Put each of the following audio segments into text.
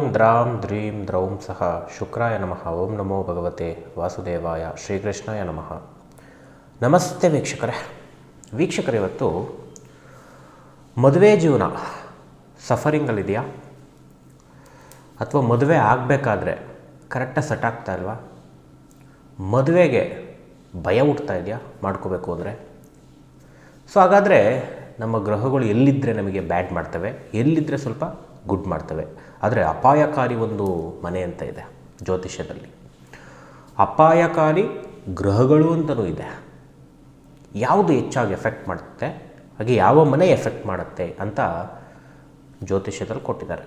ಓಂ ದ್ರಾಂ ದ್ರೀಂ ದ್ರೌಂ ಸಹ. ಶುಕ್ರಾಯ ನಮಃ. ಓಂ ನಮೋ ಭಗವತೆ. ವಾಸುದೇವಾಯ. ಶ್ರೀಕೃಷ್ಣಾಯ ನಮಃ. ನಮಸ್ತೆ ವೀಕ್ಷಕರೇ. ವೀಕ್ಷಕರು, ಇವತ್ತು ಮದುವೆ ಜೀವನ. ಸಫರಿಂಗಲ್ಲಿದೆಯಾ? ಅಥವಾ ಮದುವೆ ಆಗಬೇಕಾದ್ರೆ ಕರೆಕ್ಟಾಗಿ ಸೆಟ್ ಆಗ್ತಾ ಇಲ್ವಾ? ಮದುವೆಗೆ ಭಯ ಹುಟ್ತಾ ಇದೆಯಾ? ಮಾಡ್ಕೋಬೇಕು ಅಂದರೆ. ಸೊ ಹಾಗಾದರೆ ನಮ್ಮ ಗ್ರಹಗಳು ಎಲ್ಲಿದ್ದರೆ ನಮಗೆ ಬ್ಯಾಡ್ ಮಾಡ್ತವೆ? ಎಲ್ಲಿದ್ದರೆ ಸ್ವಲ್ಪ ಗುಡ್ ಮಾಡ್ತವೆ. ಆದರೆ ಅಪಾಯಕಾರಿ ಒಂದು ಮನೆ ಅಂತ ಇದೆ ಜ್ಯೋತಿಷ್ಯದಲ್ಲಿ. ಅಪಾಯಕಾರಿ ಗ್ರಹಗಳು ಅಂತಲೂ ಇದೆ. ಯಾವುದು ಹೆಚ್ಚಾಗಿ ಎಫೆಕ್ಟ್ ಮಾಡುತ್ತೆ, ಹಾಗೆ ಯಾವ ಮನೆ ಎಫೆಕ್ಟ್ ಮಾಡುತ್ತೆ ಅಂತ ಜ್ಯೋತಿಷ್ಯದಲ್ಲಿ ಕೊಟ್ಟಿದ್ದಾರೆ.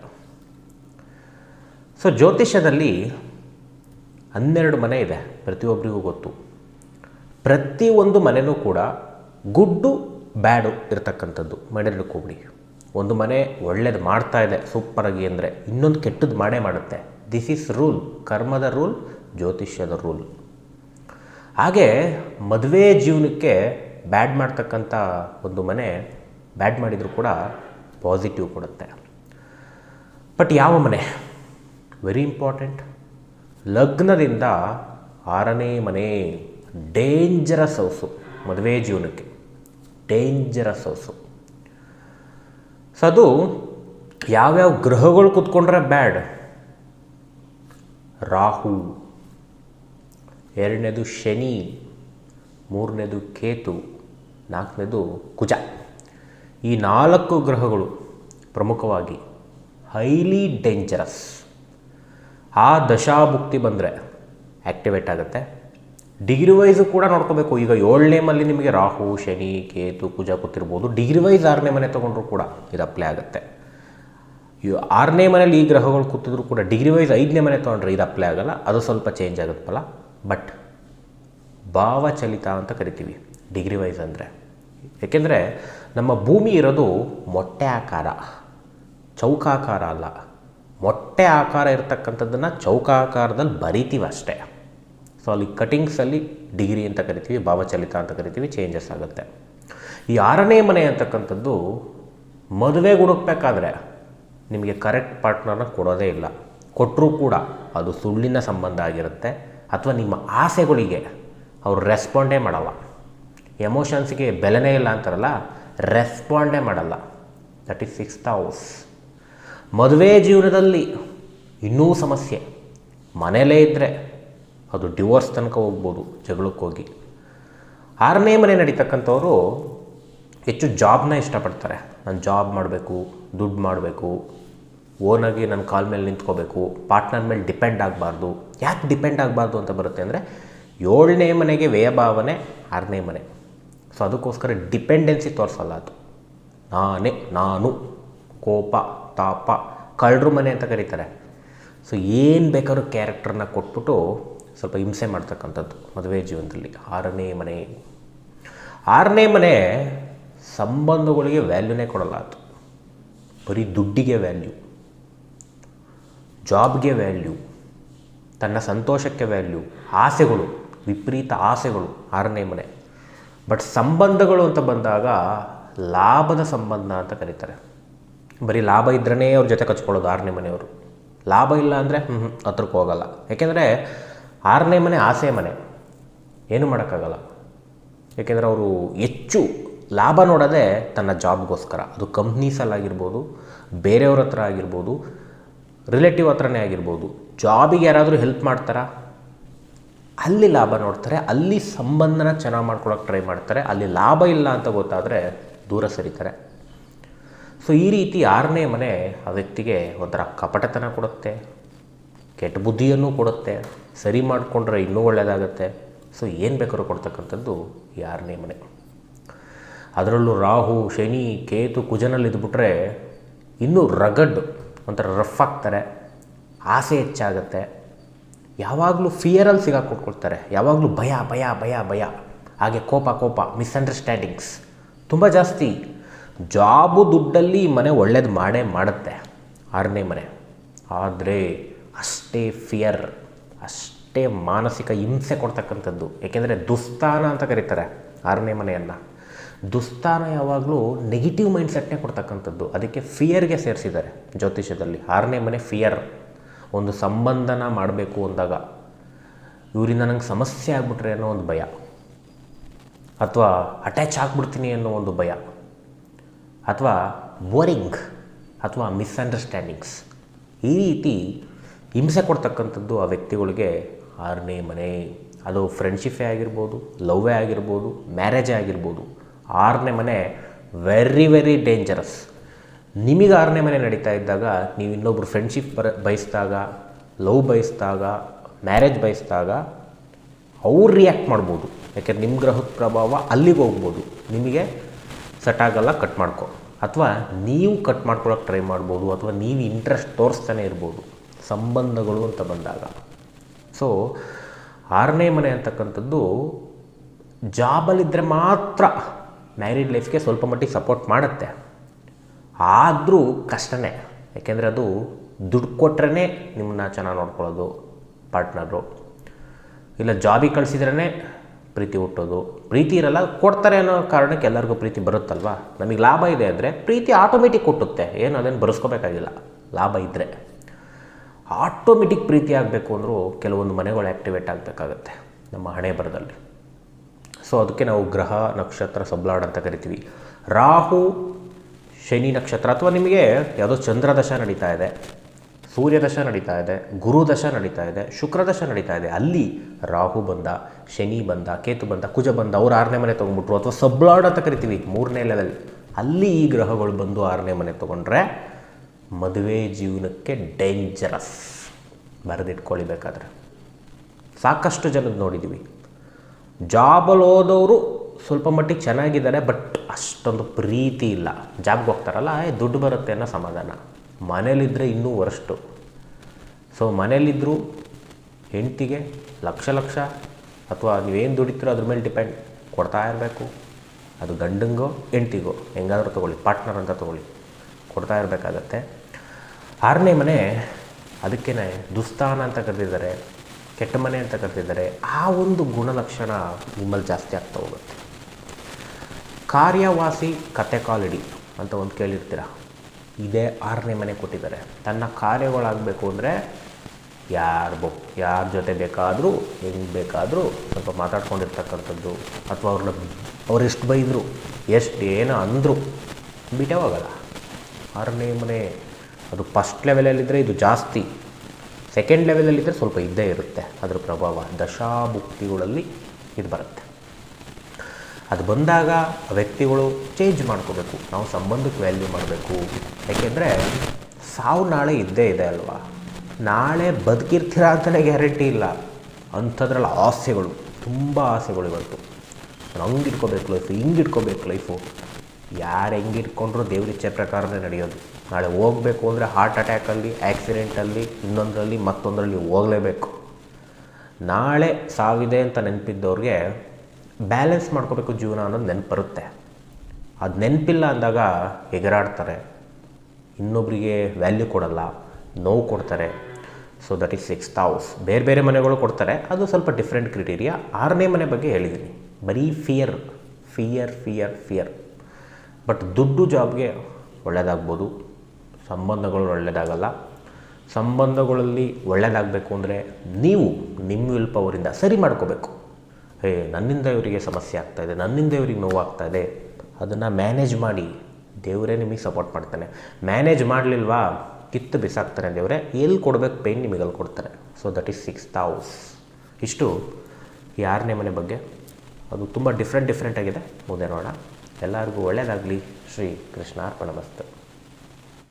ಸೊ ಜ್ಯೋತಿಷ್ಯದಲ್ಲಿ ಹನ್ನೆರಡು ಮನೆ ಇದೆ ಪ್ರತಿಯೊಬ್ಬರಿಗೂ ಗೊತ್ತು. ಪ್ರತಿಯೊಂದು ಮನೆಯೂ ಕೂಡ ಗುಡ್ಡು ಬ್ಯಾಡು ಇರತಕ್ಕಂಥದ್ದು ಮಾಡಿರ್ಲಿಕ್ಕೆ ಒಂದು ಮನೆ ಒಳ್ಳೇದು ಮಾಡ್ತಾ ಇದೆ ಸೂಪರಾಗಿ ಅಂದರೆ ಇನ್ನೊಂದು ಕೆಟ್ಟದ್ದು ಮಾಡೇ ಮಾಡುತ್ತೆ. ದಿಸ್ ಈಸ್ ರೂಲ್ ಕರ್ಮದ ರೂಲ್ ಜ್ಯೋತಿಷ್ಯದ ರೂಲ್ ಹಾಗೆ ಮದುವೆ ಜೀವನಕ್ಕೆ ಬ್ಯಾಡ್ ಮಾಡ್ತಕ್ಕಂಥ ಒಂದು ಮನೆ ಬ್ಯಾಡ್ ಮಾಡಿದರೂ ಕೂಡ ಪಾಸಿಟಿವ್ ಕೊಡುತ್ತೆ. ಬಟ್ ಯಾವ ಮನೆ? ವೆರಿ ಇಂಪಾರ್ಟೆಂಟ್ ಲಗ್ನದಿಂದ ಆರನೇ ಮನೆ ಡೇಂಜರಸ್ ಹೌಸು ಮದುವೆ ಜೀವನಕ್ಕೆ. ಡೇಂಜರಸ್ ಹೌಸು ಸೊ ಅದು ಯಾವ್ಯಾವ ಗ್ರಹಗಳು ಕೂತ್ಕೊಂಡ್ರೆ ಬ್ಯಾಡ್? ರಾಹು, ಎರಡನೇದು ಶನಿ, ಮೂರನೇದು ಕೇತು, ನಾಲ್ಕನೇದು ಕುಜ. ಈ ನಾಲ್ಕು ಗ್ರಹಗಳು ಪ್ರಮುಖವಾಗಿ ಹೈಲಿ ಡೇಂಜರಸ್ ಆ ದಶಾಭುಕ್ತಿ ಬಂದರೆ ಆ್ಯಕ್ಟಿವೇಟ್ ಆಗುತ್ತೆ. ಡಿಗ್ರಿ ವೈಸು ಕೂಡ ನೋಡ್ಕೋಬೇಕು. ಈಗ ಏಳನೇ ಮಲ್ಲಿ ನಿಮಗೆ ರಾಹು, ಶನಿ, ಕೇತು, ಕುಜ ಕೂತಿರ್ಬೋದು. ಡಿಗ್ರಿ ವೈಸ್ ಆರನೇ ಮನೆ ತೊಗೊಂಡ್ರು ಕೂಡ ಇದು ಅಪ್ಲೈ ಆಗುತ್ತೆ. ಆರನೇ ಮನೇಲಿ ಈ ಗ್ರಹಗಳು ಕೂತಿದ್ರು ಕೂಡ ಡಿಗ್ರಿ ವೈಸ್ ಐದನೇ ಮನೆ ತೊಗೊಂಡ್ರೆ ಇದು ಅಪ್ಲೈ ಆಗಲ್ಲ. ಅದು ಸ್ವಲ್ಪ ಚೇಂಜ್ ಆಗುತ್ತಲ್ಲ. ಬಟ್ ಭಾವಚಲಿತ ಅಂತ ಕರಿತೀವಿ. ಡಿಗ್ರಿ ವೈಸ್ ಅಂದರೆ. ಏಕೆಂದರೆ ನಮ್ಮ ಭೂಮಿ ಇರೋದು ಮೊಟ್ಟೆ ಆಕಾರ. ಚೌಕಾಕಾರ ಅಲ್ಲ. ಮೊಟ್ಟೆ ಆಕಾರ ಇರತಕ್ಕಂಥದ್ದನ್ನು ಚೌಕಾಕಾರದಲ್ಲಿ ಬರಿತೀವಿ ಅಷ್ಟೇ. ಸೊ ಅಲ್ಲಿ ಕಟಿಂಗ್ಸಲ್ಲಿ ಡಿಗ್ರಿ ಅಂತ ಕರಿತೀವಿ, ಭಾವಚಲಿತ ಅಂತ ಕರಿತೀವಿ ಚೇಂಜಸ್ ಆಗುತ್ತೆ. ಈ ಆರನೇ ಮನೆ ಅಂತಕ್ಕಂಥದ್ದು ಮದುವೆಗೆ ಹುಡುಕ್ಬೇಕಾದ್ರೆ ನಿಮಗೆ ಕರೆಕ್ಟ್ ಪಾರ್ಟ್ನರ್ನ ಕೊಡೋದೇ ಇಲ್ಲ. ಕೊಟ್ಟರೂ ಕೂಡ ಅದು ಸುಳ್ಳಿನ ಸಂಬಂಧ ಆಗಿರುತ್ತೆ. ಅಥವಾ ನಿಮ್ಮ ಆಸೆಗಳಿಗೆ ಅವ್ರು ರೆಸ್ಪಾಂಡೇ ಮಾಡಲ್ಲ. ಎಮೋಷನ್ಸ್ಗೆ ಬೆಲೆನೇ ಇಲ್ಲ ಅಂತಾರಲ್ಲ ರೆಸ್ಪಾಂಡೇ ಮಾಡಲ್ಲ. ದಟ್ ಈಸ್ ಸಿಕ್ಸ್ತ್ ಹೌಸ್ ಮದುವೆ ಜೀವನದಲ್ಲಿ ಇನ್ನೂ ಸಮಸ್ಯೆ. ಮನೆಯಲ್ಲೇ ಇದ್ದರೆ ಅದು ಡಿವೋರ್ಸ್ ತನಕ ಹೋಗ್ಬೋದು, ಜಗಳಕ್ಕೆ ಹೋಗಿ. ಆರನೇ ಮನೆ ನಡೀತಕ್ಕಂಥವ್ರು ಹೆಚ್ಚು ಜಾಬ್ನ ಇಷ್ಟಪಡ್ತಾರೆ. ನಾನು ಜಾಬ್ ಮಾಡಬೇಕು, ದುಡ್ಡು ಮಾಡಬೇಕು, ಓನಾಗಿ ನನ್ನ ಕಾಲ ಮೇಲೆ ನಿಂತ್ಕೋಬೇಕು ಪಾರ್ಟ್ನರ್ ಮೇಲೆ ಡಿಪೆಂಡ್ ಆಗಬಾರ್ದು. ಯಾಕೆ ಡಿಪೆಂಡ್ ಆಗಬಾರ್ದು ಅಂತ ಬರುತ್ತೆ ಅಂದರೆ ಏಳನೇ ಮನೆಗೆ ವ್ಯಯಭಾವನೆ ಆರನೇ ಮನೆ. ಸೊ ಅದಕ್ಕೋಸ್ಕರ ಡಿಪೆಂಡೆನ್ಸಿ ತೋರಿಸಲ್ಲ ಅದು. ನಾನೇ, ನಾನು, ಕೋಪ, ತಾಪ, ಕಳ್ಳರು ಮನೆ ಅಂತ ಕರೀತಾರೆ. ಸೊ ಏನು ಬೇಕಾದ್ರೂ ಕ್ಯಾರೆಕ್ಟರ್ನ ಕೊಟ್ಬಿಟ್ಟು ಸ್ವಲ್ಪ ಹಿಂಸೆ ಮಾಡ್ತಕ್ಕಂಥದ್ದು ಮದುವೆ ಜೀವನದಲ್ಲಿ. ಆರನೇ ಮನೆ. ಆರನೇ ಮನೆ ಸಂಬಂಧಗಳಿಗೆ ವ್ಯಾಲ್ಯೂನೇ ಕೊಡಲ್ಲ ಅದು. ಬರೀ ದುಡ್ಡಿಗೆ ವ್ಯಾಲ್ಯೂ ಜಾಬ್ಗೆ ವ್ಯಾಲ್ಯೂ ತನ್ನ ಸಂತೋಷಕ್ಕೆ ವ್ಯಾಲ್ಯೂ ಆಸೆಗಳು, ವಿಪರೀತ ಆಸೆಗಳು ಆರನೇ ಮನೆ. ಬಟ್ ಸಂಬಂಧಗಳು ಅಂತ ಬಂದಾಗ ಲಾಭದ ಸಂಬಂಧ ಅಂತ ಕರೀತಾರೆ. ಬರೀ ಲಾಭ ಇದ್ರೇ ಅವ್ರ ಜೊತೆ ಕಚ್ಕೊಳ್ಳೋದು ಆರನೇ ಮನೆಯವರು. ಲಾಭ ಇಲ್ಲ ಅಂದರೆ ಹ್ಞೂ ಹತ್ರಕ್ಕೆ ಹೋಗಲ್ಲ. ಯಾಕೆಂದರೆ ಆರನೇ ಮನೆ, ಆಸೆ ಮನೆ. ಏನು ಮಾಡೋಕ್ಕಾಗಲ್ಲ. ಏಕೆಂದರೆ ಅವರು ಹೆಚ್ಚು ಲಾಭ ನೋಡದೆ ತನ್ನ ಜಾಬ್ಗೋಸ್ಕರ, ಅದು ಕಂಪ್ನೀಸಲ್ಲಾಗಿರ್ಬೋದು ಬೇರೆಯವ್ರ ಹತ್ರ ಆಗಿರ್ಬೋದು ರಿಲೇಟಿವ್ ಹತ್ರನೇ ಆಗಿರ್ಬೋದು, ಜಾಬಿಗೆ ಯಾರಾದರೂ ಹೆಲ್ಪ್ ಮಾಡ್ತಾರಾ? ಅಲ್ಲಿ ಲಾಭ ನೋಡ್ತಾರೆ, ಅಲ್ಲಿ ಸಂಬಂಧನ ಚೆನ್ನಾಗಿ ಮಾಡ್ಕೊಳಕ್ಕೆ ಟ್ರೈ ಮಾಡ್ತಾರೆ, ಅಲ್ಲಿ ಲಾಭ ಇಲ್ಲ ಅಂತ ಗೊತ್ತಾದರೆ ದೂರ ಸರಿತಾರೆ. ಸೊ ಈ ರೀತಿ ಆರನೇ ಮನೆ ಆ ವ್ಯಕ್ತಿಗೆ ಒಂಥರ ಕಪಟತನ ಕೊಡುತ್ತೆ. ಕೆಟ್ಟ ಬುದ್ಧಿಯನ್ನು ಕೊಡುತ್ತೆ, ಸರಿ ಮಾಡಿಕೊಂಡ್ರೆ ಇನ್ನೂ ಒಳ್ಳೆಯದಾಗುತ್ತೆ ಸೊ ಏನು ಬೇಕಾದ್ರೂ ಕೊಡ್ತಕ್ಕಂಥದ್ದು ನೇಮನೆ ಮನೆ. ಅದರಲ್ಲೂ ರಾಹು, ಶನಿ, ಕೇತು, ಕುಜನಲ್ಲಿ ಇದ್ಬಿಟ್ರೆ ಇನ್ನೂ ರಗಡ್ ಒಂಥರ ರಫ್ ಆಗ್ತಾರೆ, ಆಸೆ ಹೆಚ್ಚಾಗುತ್ತೆ. ಯಾವಾಗಲೂ ಫಿಯರಲ್ಲಿ ಸಿಗಾಕೊಟ್ಕೊಳ್ತಾರೆ. ಯಾವಾಗಲೂ ಭಯ ಭಯ ಭಯ ಭಯ. ಹಾಗೆ ಕೋಪ ಕೋಪ ಮಿಸ್ಅಂಡರ್ಸ್ಟ್ಯಾಂಡಿಂಗ್ಸ್ ತುಂಬ ಜಾಸ್ತಿ. ಜಾಬು, ದುಡ್ಡಲ್ಲಿ ಮನೆ ಒಳ್ಳೇದು ಮಾಡೇ ಮಾಡುತ್ತೆ, ಆರನೇ ಮನೆ. ಆದರೆ ಅಷ್ಟೇ ಫಿಯರ್ ಅಷ್ಟೇ ಮಾನಸಿಕ ಹಿಂಸೆ ಕೊಡ್ತಕ್ಕಂಥದ್ದು. ಏಕೆಂದರೆ ದುಸ್ಥಾನ ಅಂತ ಕರೀತಾರೆ ಆರನೇ ಮನೆಯನ್ನು. ದುಸ್ಥಾನ ಯಾವಾಗಲೂ ನೆಗೆಟಿವ್ ಮೈಂಡ್ಸೆಟ್ನೇ ಕೊಡ್ತಕ್ಕಂಥದ್ದು. ಅದಕ್ಕೆ ಫಿಯರ್ಗೆ ಸೇರಿಸಿದ್ದಾರೆ ಜ್ಯೋತಿಷ್ಯದಲ್ಲಿ. ಆರನೇ ಮನೆ ಫಿಯರ್ ಒಂದು ಸಂಬಂಧನ ಮಾಡಬೇಕು ಅಂದಾಗ. ಇವರಿಂದ ನಂಗೆ ಸಮಸ್ಯೆ ಆಗ್ಬಿಟ್ರೆ ಅನ್ನೋ ಒಂದು ಭಯ. ಅಥವಾ ಅಟ್ಯಾಚ್ ಆಗ್ಬಿಡ್ತೀನಿ ಅನ್ನೋ ಒಂದು ಭಯ. ಅಥವಾ ಬೋರಿಂಗ್ ಅಥವಾ ಮಿಸ್ಅಂಡರ್ಸ್ಟ್ಯಾಂಡಿಂಗ್ಸ್ ಈ ರೀತಿ ಹಿಂಸೆ ಕೊಡ್ತಕ್ಕಂಥದ್ದು ಆ ವ್ಯಕ್ತಿಗಳಿಗೆ ಆರನೇ ಮನೆ, ಅದು ಫ್ರೆಂಡ್ಶಿಪ್ಪೇ ಆಗಿರ್ಬೋದು ಲವ್ವೇ ಆಗಿರ್ಬೋದು ಮ್ಯಾರೇಜೇ ಆಗಿರ್ಬೋದು. ಆರನೇ ಮನೆ ವೆರಿ ವೆರಿ ಡೇಂಜರಸ್ ನಿಮಗೆ ಆರನೇ ಮನೆ ನಡೀತಾ ಇದ್ದಾಗ ನೀವು ಇನ್ನೊಬ್ರು ಫ್ರೆಂಡ್ಶಿಪ್ ಬರ, ಬಯಸಿದಾಗ ಲವ್ ಬಯಸಿದಾಗ ಮ್ಯಾರೇಜ್ ಬಯಸಿದಾಗ ಅವ್ರು ರಿಯಾಕ್ಟ್ ಮಾಡ್ಬೋದು. ಯಾಕೆಂದ್ರೆ ನಿಮ್ಮ ಗ್ರಹದ ಪ್ರಭಾವ ಅಲ್ಲಿಗೆ ಹೋಗ್ಬೋದು. ನಿಮಗೆ ಸೆಟ್ ಆಗಲ್ಲ ಕಟ್ ಮಾಡ್ಕೊ. ಅಥವಾ ನೀವು ಕಟ್ ಮಾಡ್ಕೊಳಕ್ಕೆ ಟ್ರೈ ಮಾಡ್ಬೋದು, ಅಥವಾ ನೀವು ಇಂಟ್ರೆಸ್ಟ್ ತೋರಿಸ್ತಾನೆ ಇರ್ಬೋದು. ಸಂಬಂಧಗಳು ಅಂತ ಬಂದಾಗ. ಸೊ ಆರನೇ ಮನೆ ಅಂತಕ್ಕಂಥದ್ದು ಜಾಬಲ್ಲಿದ್ದರೆ ಮಾತ್ರ ಮ್ಯಾರಿಡ್ ಲೈಫ್ಗೆ ಸ್ವಲ್ಪ ಮಟ್ಟಿಗೆ ಸಪೋರ್ಟ್ ಮಾಡುತ್ತೆ. ಆದರೂ ಕಷ್ಟನೇ. ಯಾಕೆಂದರೆ ಅದು ದುಡ್ಡು ಕೊಟ್ರೇ ನಿಮ್ಮನ್ನ ಚೆನ್ನಾಗಿ ನೋಡ್ಕೊಳ್ಳೋದು ಪಾರ್ಟ್ನರು ಇಲ್ಲ ಜಾಬಿಗೆ ಕಳಿಸಿದ್ರೇ ಪ್ರೀತಿ ಹುಟ್ಟೋದು. ಪ್ರೀತಿ ಇರಲ್ಲ, ಕೊಡ್ತಾರೆ ಅನ್ನೋ ಕಾರಣಕ್ಕೆ ಎಲ್ಲರಿಗೂ ಪ್ರೀತಿ ಬರುತ್ತಲ್ವ? ನಮಗೆ ಲಾಭ ಇದೆ ಅಂದರೆ ಪ್ರೀತಿ ಆಟೋಮೆಟಿಕ್ ಹುಟ್ಟುತ್ತೆ. ಏನು ಅದನ್ನು ಬರೆಸ್ಕೋಬೇಕಾಗಿಲ್ಲ. ಲಾಭ ಇದ್ದರೆ ಆಟೋಮೆಟಿಕ್ ಪ್ರೀತಿ ಆಗಬೇಕು ಅಂದರೂ ಕೆಲವೊಂದು ಮನೆಗಳು ಆ್ಯಕ್ಟಿವೇಟ್ ಆಗಬೇಕಾಗತ್ತೆ ನಮ್ಮ ಹಣೆ ಬರದಲ್ಲಿ. ಸೊ ಅದಕ್ಕೆ ನಾವು ಗ್ರಹ, ನಕ್ಷತ್ರ, ಸಬ್ಲಾಡ್ ಅಂತ ಕರಿತೀವಿ. ರಾಹು, ಶನಿ ನಕ್ಷತ್ರ ಅಥವಾ ನಿಮಗೆ ಯಾವುದೋ ಚಂದ್ರದಶ ನಡೀತಾ ಇದೆ ಸೂರ್ಯದಶ ನಡೀತಾ ಇದೆ ಗುರುದಶ ನಡೀತಾ ಇದೆ ಶುಕ್ರದಶ ನಡೀತಾ ಇದೆ. ಅಲ್ಲಿ ರಾಹು ಬಂದ, ಶನಿ ಬಂದ, ಕೇತು ಬಂದ, ಕುಜ ಬಂದ, ಅವ್ರು ಆರನೇ ಮನೆ ತೊಗೊಂಡ್ಬಿಟ್ರು ಅಥವಾ ಸಬ್ಲಾಡ್ ಅಂತ ಕರಿತೀವಿ ಮೂರನೇ ಲೆವೆಲ್ ಅಲ್ಲಿ ಈ ಗ್ರಹಗಳು ಬಂದು ಆರನೇ ಮನೆ ತೊಗೊಂಡ್ರೆ ಮದುವೆ ಜೀವನಕ್ಕೆ ಡೇಂಜರಸ್ ಬರೆದಿಟ್ಕೊಳ್ಬೇಕಾದ್ರೆ. ಸಾಕಷ್ಟು ಜನದ ನೋಡಿದ್ದೀವಿ ಜಾಬಲ್ಲಿ ಹೋದವರು ಸ್ವಲ್ಪ ಮಟ್ಟಿಗೆ ಚೆನ್ನಾಗಿದ್ದಾರೆ ಬಟ್ ಅಷ್ಟೊಂದು ಪ್ರೀತಿ ಇಲ್ಲ. ಜಾಬ್ಗೆ ಹೋಗ್ತಾರಲ್ಲ ದುಡ್ಡು ಬರುತ್ತೆ ಅನ್ನೋ ಸಮಾಧಾನ. ಮನೇಲಿದ್ದರೆ ಇನ್ನೂ ವರ್ಸ್ಟು ಸೊ ಮನೇಲಿದ್ದರೂ ಹೆಂಡ್ತಿಗೆ ಲಕ್ಷ ಲಕ್ಷ, ಅಥವಾ ನೀವೇನು ದುಡಿತೀರೋ ಅದ್ರ ಮೇಲೆ ಡಿಪೆಂಡ್ ಕೊಡ್ತಾ ಇರಬೇಕು. ಅದು ಗಂಡಂಗೋ, ಹೆಂಡ್ತಿಗೋ, ಹೆಂಗಾದ್ರೂ ತೊಗೊಳ್ಳಿ ಪಾರ್ಟ್ನರ್ ಅಂತ ತೊಗೊಳ್ಳಿ. ಕೊಡ್ತಾ ಇರಬೇಕಾಗತ್ತೆ. ಆರನೇ ಮನೆ ಅದಕ್ಕೇ ದುಸ್ಥಾನ ಅಂತ ಕರೆದಿದ್ದಾರೆ, ಕೆಟ್ಟ ಮನೆ ಅಂತ ಕರೆದಿದ್ದಾರೆ, ಆ ಒಂದು ಗುಣಲಕ್ಷಣ ನಿಮ್ಮಲ್ಲಿ ಜಾಸ್ತಿ ಆಗ್ತಾ ಹೋಗುತ್ತೆ. ಕಾರ್ಯವಾಸಿ ಕತೆ ಕಾಲಿಡಿ ಅಂತ ಒಂದು ಕೇಳಿರ್ತೀರ? ಇದೇ ಆರನೇ ಮನೆ ಕೊಟ್ಟಿದ್ದಾರೆ. ತನ್ನ ಕಾರ್ಯಗಳಾಗಬೇಕು ಅಂದರೆ ಯಾರು ಬೊ, ಯಾರ ಜೊತೆ ಬೇಕಾದರೂ, ಹೆಂಗೆ ಬೇಕಾದರೂ ಸ್ವಲ್ಪ ಮಾತಾಡ್ಕೊಂಡಿರ್ತಕ್ಕಂಥದ್ದು, ಅಥವಾ ಅವ್ರನ್ನ ಅವ್ರು ಎಷ್ಟು ಬೈದರು, ಎಷ್ಟು ಏನೋ ಅಂದರು ಬಿಟ್ಟೇ ಹೋಗಲ್ಲ ಆರನೇ ಮನೆ ಅದು ಫಸ್ಟ್ ಲೆವೆಲಲ್ಲಿದ್ದರೆ ಇದು ಜಾಸ್ತಿ. ಸೆಕೆಂಡ್ ಲೆವೆಲಲ್ಲಿದ್ದರೆ ಸ್ವಲ್ಪ ಇದ್ದೇ ಇರುತ್ತೆ. ಅದರ ಪ್ರಭಾವ, ದಶಾಭುಕ್ತಿಗಳಲ್ಲಿ ಇದು ಬರುತ್ತೆ. ಅದು ಬಂದಾಗ ವ್ಯಕ್ತಿಗಳು ಚೇಂಜ್ ಮಾಡ್ಕೋಬೇಕು. ನಾವು ಸಂಬಂಧಕ್ಕೆ ವ್ಯಾಲ್ಯೂ ಮಾಡಬೇಕು. ಯಾಕೆಂದರೆ ಸಾವು ನಾಳೆ ಇದ್ದೇ ಇದೆ ಅಲ್ವಾ? ನಾಳೆ ಬದುಕಿರ್ತೀರ ಅಂತಲೇ ಗ್ಯಾರಂಟಿ ಇಲ್ಲ. ಅಂಥದ್ರಲ್ಲಿ ಆಸೆಗಳು, ತುಂಬ ಆಸೆಗಳು ಇವತ್ತು ನಾನು ಹಂಗೆ ಇಟ್ಕೋಬೇಕು ಲೈಫು ಹಿಂಗೆ ಇಟ್ಕೋಬೇಕು ಲೈಫು ಯಾರು ಹೆಂಗೆ ದೇವ್ರ ಇಚ್ಛೆ ಪ್ರಕಾರನೇ ನಡೆಯೋದು. ನಾಳೆ ಹೋಗಬೇಕು ಅಂದರೆ ಹಾರ್ಟ್ ಅಟ್ಯಾಕಲ್ಲಿ ಆ್ಯಕ್ಸಿಡೆಂಟಲ್ಲಿ ಇನ್ನೊಂದರಲ್ಲಿ, ಮತ್ತೊಂದರಲ್ಲಿ ಹೋಗಲೇಬೇಕು. ನಾಳೆ ಸಾವಿದೆ ಅಂತ ನೆನಪಿದ್ದವ್ರಿಗೆ ಬ್ಯಾಲೆನ್ಸ್ ಮಾಡ್ಕೋಬೇಕು ಜೀವನ ಅನ್ನೋದು ನೆನಪರುತ್ತೆ. ಅದು ನೆನಪಿಲ್ಲ ಅಂದಾಗ ಎಗರಾಡ್ತಾರೆ ಇನ್ನೊಬ್ಬರಿಗೆ ವ್ಯಾಲ್ಯೂ ಕೊಡಲ್ಲ, ನೋವು ಕೊಡ್ತಾರೆ. So that is six house ಬೇರೆ ಬೇರೆ ಮನೆಗಳು ಕೊಡ್ತಾರೆ. ಅದು ಸ್ವಲ್ಪ ಡಿಫ್ರೆಂಟ್ ಕ್ರಿಟೀರಿಯಾ ಆರನೇ ಮನೆ ಬಗ್ಗೆ ಹೇಳಿದ್ದೀನಿ ಬರೀ fear fear fear fear but ದುಡ್ಡು ಜಾಬ್ಗೆ ಒಳ್ಳೆಯದಾಗ್ಬೋದು ಸಂಬಂಧಗಳು ಒಳ್ಳೆಯದಾಗಲ್ಲ ಸಂಬಂಧಗಳಲ್ಲಿ ಒಳ್ಳೆಯದಾಗಬೇಕು ಅಂದರೆ ನೀವು ನಿಮ್ಮ ವಿಲ್ ಪವರಿಂದ ಸರಿ ಮಾಡ್ಕೋಬೇಕು. ಹೇ, ನನ್ನಿಂದ ಇವರಿಗೆ ಸಮಸ್ಯೆ ಆಗ್ತಾಯಿದೆ ನನ್ನಿಂದ ಇವರಿಗೆ ನೋವಾಗ್ತಾ ಇದೆ. ಅದನ್ನು ಮ್ಯಾನೇಜ್ ಮಾಡಿ. ದೇವರೇ ನಿಮಗೆ ಸಪೋರ್ಟ್ ಮಾಡ್ತಾನೆ. ಮ್ಯಾನೇಜ್ ಮಾಡಲಿಲ್ವಾ? ಕಿತ್ತು ಬಿಸಾಕ್ತಾನೆ ದೇವರೇ. ಎಲ್ಲಿ ಕೊಡಬೇಕು? ಪೇನ್ ನಿಮಗೆ ಅಲ್ಲಿ ಕೊಡ್ತಾರೆ. So that is six house ಇಷ್ಟು. ಯಾರನೇ ಮನೆ ಬಗ್ಗೆ. ಅದು ತುಂಬ ಡಿಫ್ರೆಂಟ್ ಡಿಫ್ರೆಂಟ್ ಆಗಿದೆ. ಮುಂದೆ ನೋಡೋಣ. ಎಲ್ಲರಿಗೂ ಒಳ್ಳೆಯದಾಗಲಿ ಶ್ರೀ ಕೃಷ್ಣ ಅರ್ಪಣ ಮಸ್ತು.